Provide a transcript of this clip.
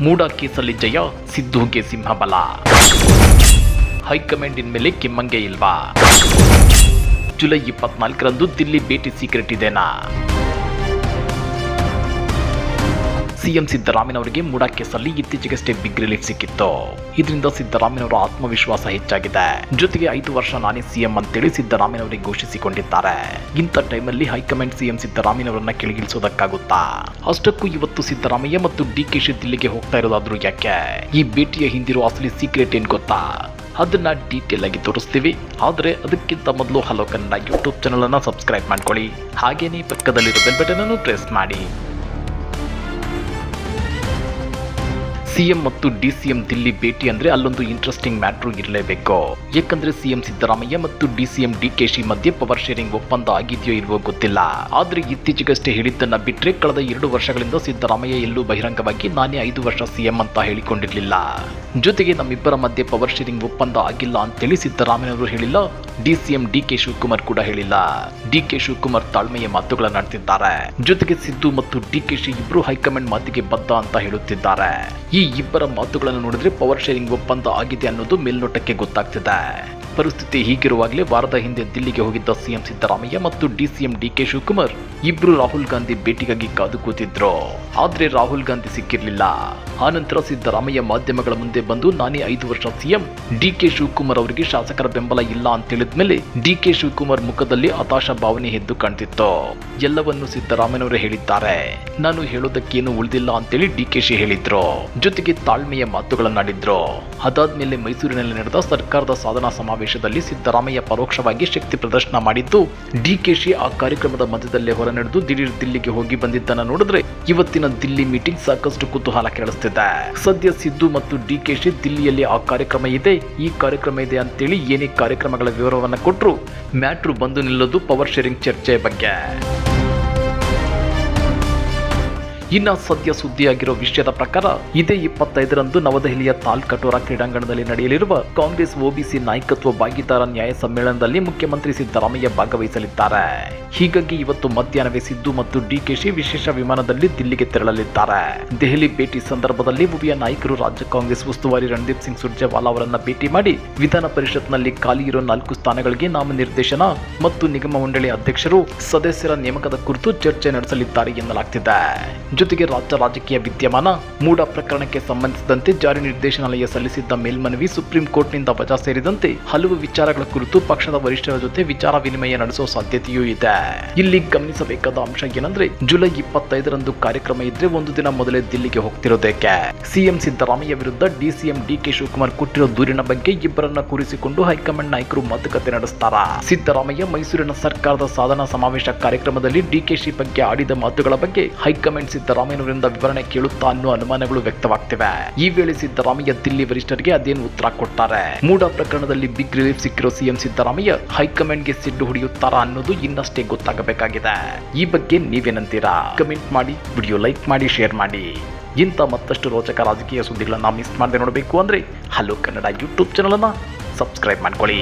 ಮೂಡ ಕೇಸಲ್ಲಿ ಜಯ ಸಿದ್ದುಗೆ ಸಿಂಹಬಲ. ಹೈಕಮಾಂಡ್ ಇನ್ಮೇಲೆ ಕೆಮ್ಮಂಗೆ ಇಲ್ವಾ? ಜುಲೈ ಇಪ್ಪತ್ನಾಲ್ಕರಂದು ದಿಲ್ಲಿ ಭೇಟಿ ಸೀಕ್ರೆಟ್ ಇದೆನಾ? ಸಿಎಂ ಸಿದ್ದರಾಮಯ್ಯನವರಿಗೆ ಮೂಡಾ ಕೇಸಲ್ಲಿ ಇತ್ತೀಚೆಗಷ್ಟೇ ಬಿಗ್ ರಿಲೀಫ್ ಸಿಕ್ಕಿತ್ತು. ಇದರಿಂದ ಸಿದ್ದರಾಮಯ್ಯನವರ ಆತ್ಮವಿಶ್ವಾಸ ಹೆಚ್ಚಾಗಿದೆ. ಜೊತೆಗೆ ಐದು ವರ್ಷ ನಾನೇ ಸಿಎಂ ಅಂತೇಳಿ ಸಿದ್ದರಾಮಯ್ಯನವರಿಗೆ ಘೋಷಿಸಿಕೊಂಡಿದ್ದಾರೆ. ಇಂಥ ಟೈಮಲ್ಲಿ ಹೈಕಮಾಂಡ್ ಸಿಎಂ ಸಿದ್ದರಾಮಯ್ಯನವರನ್ನ ಕೆಳಗಿಳಿಸೋದಕ್ಕಾಗುತ್ತಾ? ಅಷ್ಟಕ್ಕೂ ಇವತ್ತು ಸಿದ್ದರಾಮಯ್ಯ ಮತ್ತು ಡಿ ಕೆ ಶಿ ದಿಲ್ಲಿಗೆ ಹೋಗ್ತಾ ಇರೋದಾದ್ರೂ ಯಾಕೆ? ಈ ಭೇಟಿಯ ಹಿಂದಿರೋ ಅಸಲಿ ಸೀಕ್ರೆಟ್ ಏನ್ ಗೊತ್ತಾ? ಅದನ್ನ ಡೀಟೇಲ್ ಆಗಿ ತೋರಿಸ್ತೀವಿ. ಆದರೆ ಅದಕ್ಕಿಂತ ಮೊದಲು ಹಲೋ ಕನ್ನಡ ಯೂಟ್ಯೂಬ್ ಚಾನಲ್ ಅನ್ನ ಸಬ್ಸ್ಕ್ರೈಬ್ ಮಾಡ್ಕೊಳ್ಳಿ. ಹಾಗೇನೇ ಪಕ್ಕದಲ್ಲಿರೋ ಬೆಲ್ ಬಟನ್ ಅನ್ನು ಪ್ರೆಸ್ ಮಾಡಿ. ಸಿಎಂ ಮತ್ತು ಡಿಸಿಎಂ ದಿಲ್ಲಿ ಭೇಟಿ ಅಂದ್ರೆ ಅಲ್ಲೊಂದು ಇಂಟ್ರೆಸ್ಟಿಂಗ್ ಮ್ಯಾಟ್ರು ಇರಲೇಬೇಕು. ಯಾಕಂದ್ರೆ ಸಿಎಂ ಸಿದ್ದರಾಮಯ್ಯ ಮತ್ತು ಡಿಸಿಎಂ ಡಿಕೆಶಿ ಮಧ್ಯೆ ಪವರ್ ಶೇರಿಂಗ್ ಒಪ್ಪಂದ ಆಗಿದೆಯೋ ಇಲ್ವೋ ಗೊತ್ತಿಲ್ಲ. ಆದ್ರೆ ಇತ್ತೀಚೆಗಷ್ಟೇ ಹೇಳಿದ್ದನ್ನ ಬಿಟ್ಟರೆ ಕಳೆದ ಎರಡು ವರ್ಷಗಳಿಂದ ಸಿದ್ದರಾಮಯ್ಯ ಎಲ್ಲೂ ಬಹಿರಂಗವಾಗಿ ನಾನೇ ಐದು ವರ್ಷ ಸಿಎಂ ಅಂತ ಹೇಳಿಕೊಂಡಿರ್ಲಿಲ್ಲ. ಜೊತೆಗೆ ನಮ್ಮಿಬ್ಬರ ಮಧ್ಯೆ ಪವರ್ ಶೇರಿಂಗ್ ಒಪ್ಪಂದ ಆಗಿಲ್ಲ ಅಂತೇಳಿ ಸಿದ್ದರಾಮಯ್ಯನವರು ಹೇಳಿಲ್ಲ. ಡಿಸಿಎಂ ಡಿ ಕೆ ಶಿವಕುಮಾರ್ ಕೂಡ ಹೇಳಿಲ್ಲ. ಡಿ ಕೆ ಶಿವಕುಮಾರ್ ತಾಳ್ಮೆಯ ಮಾತುಗಳನ್ನು ಆಡ್ತಿದ್ದಾರೆ ಜೊತೆಗೆ ಸಿದ್ದು ಮತ್ತು ಡಿ ಕೆ ಶಿ ಇಬ್ರು ಹೈಕಮಾಂಡ್ ಮಾತಿಗೆ ಬದ್ಧ ಅಂತ ಹೇಳುತ್ತಿದ್ದಾರೆ. ಈ ಇಬ್ಬರ ಮಾತುಗಳನ್ನು ನೋಡಿದ್ರೆ ಪವರ್ ಶೇರಿಂಗ್ ಒಪ್ಪಂದ ಆಗಿದೆ ಅನ್ನೋದು ಮೇಲ್ನೋಟಕ್ಕೆ ಗೊತ್ತಾಗ್ತಿದೆ. ಪರಿಸ್ಥಿತಿ ಹೀಗಿರುವಾಗಲೇ ವಾರದ ಹಿಂದೆ ದಿಲ್ಲಿಗೆ ಹೋಗಿದ್ದ ಸಿಎಂ ಸಿದ್ದರಾಮಯ್ಯ ಮತ್ತು ಡಿಸಿಎಂ ಡಿ ಕೆ ಶಿವಕುಮಾರ್ ಇಬ್ರು ರಾಹುಲ್ ಗಾಂಧಿ ಭೇಟಿಗಾಗಿ ಕಾದು ಕೂತಿದ್ರು. ಆದ್ರೆ ರಾಹುಲ್ ಗಾಂಧಿ ಸಿಕ್ಕಿರ್ಲಿಲ್ಲ. ಆನಂತರ ಸಿದ್ದರಾಮಯ್ಯ ಮಾಧ್ಯಮಗಳ ಮುಂದೆ ಬಂದು ನಾನೇ ಐದು ವರ್ಷ ಸಿಎಂ, ಡಿ ಕೆ ಶಿವಕುಮಾರ್ ಅವರಿಗೆ ಶಾಸಕರ ಬೆಂಬಲ ಇಲ್ಲ ಅಂತ ಹೇಳಿದ್ಮೇಲೆ ಡಿ ಕೆ ಶಿವಕುಮಾರ್ ಮುಖದಲ್ಲಿ ಹತಾಶ ಭಾವನೆ ಎದ್ದು ಕಾಣ್ತಿತ್ತು. ಎಲ್ಲವನ್ನು ಸಿದ್ದರಾಮಯ್ಯನವರು ಹೇಳಿದ್ದಾರೆ. ನಾನು ಹೇಳೋದಕ್ಕೇನು ಉಳಿದಿಲ್ಲ ಅಂತೇಳಿ ಡಿ ಕೆ ಶಿ ಹೇಳಿದ್ರು. ಜೊತೆಗೆ ತಾಳ್ಮೆಯ ಮಾತುಗಳನ್ನಾಡಿದ್ರು ಅದಾದ್ಮೇಲೆ ಮೈಸೂರಿನಲ್ಲಿ ನಡೆದ ಸರ್ಕಾರದ ಸಾಧನಾ ಸಮಾವೇಶದಲ್ಲಿ ಸಿದ್ದರಾಮಯ್ಯ ಪರೋಕ್ಷವಾಗಿ ಶಕ್ತಿ ಪ್ರದರ್ಶನ ಮಾಡಿದ್ದು ಡಿಕೆಶಿ ಆ ಕಾರ್ಯಕ್ರಮದ ಮಧ್ಯದಲ್ಲೇ ಹೊರ ನಡೆದು ದಿಢೀರ್ ದಿಲ್ಲಿಗೆ ಹೋಗಿ ಬಂದಿದ್ದನ್ನು ನೋಡಿದ್ರೆ ಇವತ್ತಿನ ದಿಲ್ಲಿ ಮೀಟಿಂಗ್ ಸಾಕಷ್ಟು ಕುತೂಹಲ ಕೆರಳಿಸ್ತಿದೆ. ಸದ್ಯ ಸಿದ್ದು ಮತ್ತು ಡಿಕೆಶಿ ದಿಲ್ಲಿಯಲ್ಲಿ ಆ ಕಾರ್ಯಕ್ರಮ ಇದೆ. ಈ ಕಾರ್ಯಕ್ರಮ ಇದೆ ಅಂತೇಳಿ ಏನೇ ಕಾರ್ಯಕ್ರಮಗಳ ವಿವರವನ್ನು ಕೊಟ್ಟರು ಮ್ಯಾಟ್ರು ಬಂದು ನಿಲ್ಲೋದು ಪವರ್ ಶೇರಿಂಗ್ ಚರ್ಚೆ ಬಗ್ಗೆ. ಇನ್ನ ಸದ್ಯ ಸುದ್ದಿಯಾಗಿರೋ ವಿಷಯದ ಪ್ರಕಾರ, ಇದೇ ಇಪ್ಪತ್ತೈದರಂದು ನವದೆಹಲಿಯ ತಾಲ್ ಕಟೋರಾ ಕ್ರೀಡಾಂಗಣದಲ್ಲಿ ನಡೆಯಲಿರುವ ಕಾಂಗ್ರೆಸ್ ಒಬಿಸಿ ನಾಯಕತ್ವ ಭಾಗಿದಾರ ನ್ಯಾಯ ಸಮ್ಮೇಳನದಲ್ಲಿ ಮುಖ್ಯಮಂತ್ರಿ ಸಿದ್ದರಾಮಯ್ಯ ಭಾಗವಹಿಸಲಿದ್ದಾರೆ. ಹೀಗಾಗಿ ಇವತ್ತು ಮಧ್ಯಾಹ್ನವೇ ಸಿದ್ದು ಮತ್ತು ಡಿಕೆಶಿ ವಿಶೇಷ ವಿಮಾನದಲ್ಲಿ ದಿಲ್ಲಿಗೆ ತೆರಳಲಿದ್ದಾರೆ. ದೆಹಲಿ ಭೇಟಿ ಸಂದರ್ಭದಲ್ಲಿ ಉಭಯ ನಾಯಕರು ರಾಜ್ಯ ಕಾಂಗ್ರೆಸ್ ಉಸ್ತುವಾರಿ ರಣದೀಪ್ ಸಿಂಗ್ ಸುರ್ಜೇವಾಲಾ ಅವರನ್ನ ಭೇಟಿ ಮಾಡಿ ವಿಧಾನ ಪರಿಷತ್ನಲ್ಲಿ ಖಾಲಿ ಇರೋ ನಾಲ್ಕು ಸ್ಥಾನಗಳಿಗೆ ನಾಮನಿರ್ದೇಶನ ಮತ್ತು ನಿಗಮ ಮಂಡಳಿ ಅಧ್ಯಕ್ಷರು ಸದಸ್ಯರ ನೇಮಕದ ಕುರಿತು ಚರ್ಚೆ ನಡೆಸಲಿದ್ದಾರೆ ಎನ್ನಲಾಗ್ತಿದೆ. ಜೊತೆಗೆ ರಾಜ್ಯ ರಾಜಕೀಯ ವಿದ್ಯಮಾನ ಮೂಡ ಪ್ರಕರಣಕ್ಕೆ ಸಂಬಂಧಿಸಿದಂತೆ ಜಾರಿ ನಿರ್ದೇಶನಾಲಯ ಸಲ್ಲಿಸಿದ್ದ ಮೇಲ್ಮನವಿ ಸುಪ್ರೀಂ ಕೋರ್ಟ್ನಿಂದ ವಜಾ ಸೇರಿದಂತೆ ಹಲವು ವಿಚಾರಗಳ ಕುರಿತು ಪಕ್ಷದ ವರಿಷ್ಠರ ಜೊತೆ ವಿಚಾರ ವಿನಿಮಯ ನಡೆಸುವ ಸಾಧ್ಯತೆಯೂ ಇದೆ. ಇಲ್ಲಿ ಗಮನಿಸಬೇಕಾದ ಅಂಶ ಏನಂದ್ರೆ ಜುಲೈ ಇಪ್ಪತ್ತೈದರಂದು ಕಾರ್ಯಕ್ರಮ ಇದ್ರೆ ಒಂದು ದಿನ ಮೊದಲೇ ದಿಲ್ಲಿಗೆ ಹೋಗ್ತಿರೋದಕ್ಕೆ. ಸಿಎಂ ಸಿದ್ದರಾಮಯ್ಯ ವಿರುದ್ಧ ಡಿಸಿಎಂ ಡಿಕೆ ಶಿವಕುಮಾರ್ ಕೊಟ್ಟಿರೋ ದೂರಿನ ಬಗ್ಗೆ ಇಬ್ಬರನ್ನ ಕೂರಿಸಿಕೊಂಡು ಹೈಕಮಾಂಡ್ ನಾಯಕರು ಮಾತುಕತೆ ನಡೆಸ್ತಾರ. ಸಿದ್ದರಾಮಯ್ಯ ಮೈಸೂರಿನ ಸರ್ಕಾರದ ಸಾಧನಾ ಸಮಾವೇಶ ಕಾರ್ಯಕ್ರಮದಲ್ಲಿ ಡಿಕೆಶಿ ಬಗ್ಗೆ ಆಡಿದ ಮಾತುಗಳ ಬಗ್ಗೆ ಹೈಕಮಾಂಡ್ ಸಿದ್ದರಾಮಯ್ಯನವರಿಂದ ವಿವರಣೆ ಕೇಳುತ್ತಾ ಅನ್ನೋ ಅನುಮಾನಗಳು ವ್ಯಕ್ತವಾಗ್ತಿವೆ. ಈ ವೇಳೆ ಸಿದ್ದರಾಮಯ್ಯ ದಿಲ್ಲಿ ವರಿಷ್ಠರಿಗೆ ಅದೇನು ಉತ್ತರ ಕೊಡ್ತಾರೆ? ಮೂಡ ಪ್ರಕರಣದಲ್ಲಿ ಬಿಗ್ ರಿಲೀಫ್ ಸಿಕ್ಕಿರೋ ಸಿಎಂ ಸಿದ್ದರಾಮಯ್ಯ ಹೈಕಮಾಂಡ್ಗೆ ಸಿಡ್ಡು ಹೊಡೆಯುತ್ತಾರಾ ಅನ್ನೋದು ಇನ್ನಷ್ಟೇ ಗೊತ್ತಾಗಬೇಕಾಗಿದೆ. ಈ ಬಗ್ಗೆ ನೀವೇನಂತೀರಾ? ಕಮೆಂಟ್ ಮಾಡಿ, ವಿಡಿಯೋ ಲೈಕ್ ಮಾಡಿ, ಶೇರ್ ಮಾಡಿ. ಇಂಥ ಮತ್ತಷ್ಟು ರೋಚಕ ರಾಜಕೀಯ ಸುದ್ದಿಗಳನ್ನು ಮಿಸ್ ಮಾಡದೆ ನೋಡಬೇಕು ಅಂದರೆ ಹಲೋ ಕನ್ನಡ ಯೂಟ್ಯೂಬ್ ಚಾನಲನ್ನು ಸಬ್ಸ್ಕ್ರೈಬ್ ಮಾಡ್ಕೊಳ್ಳಿ.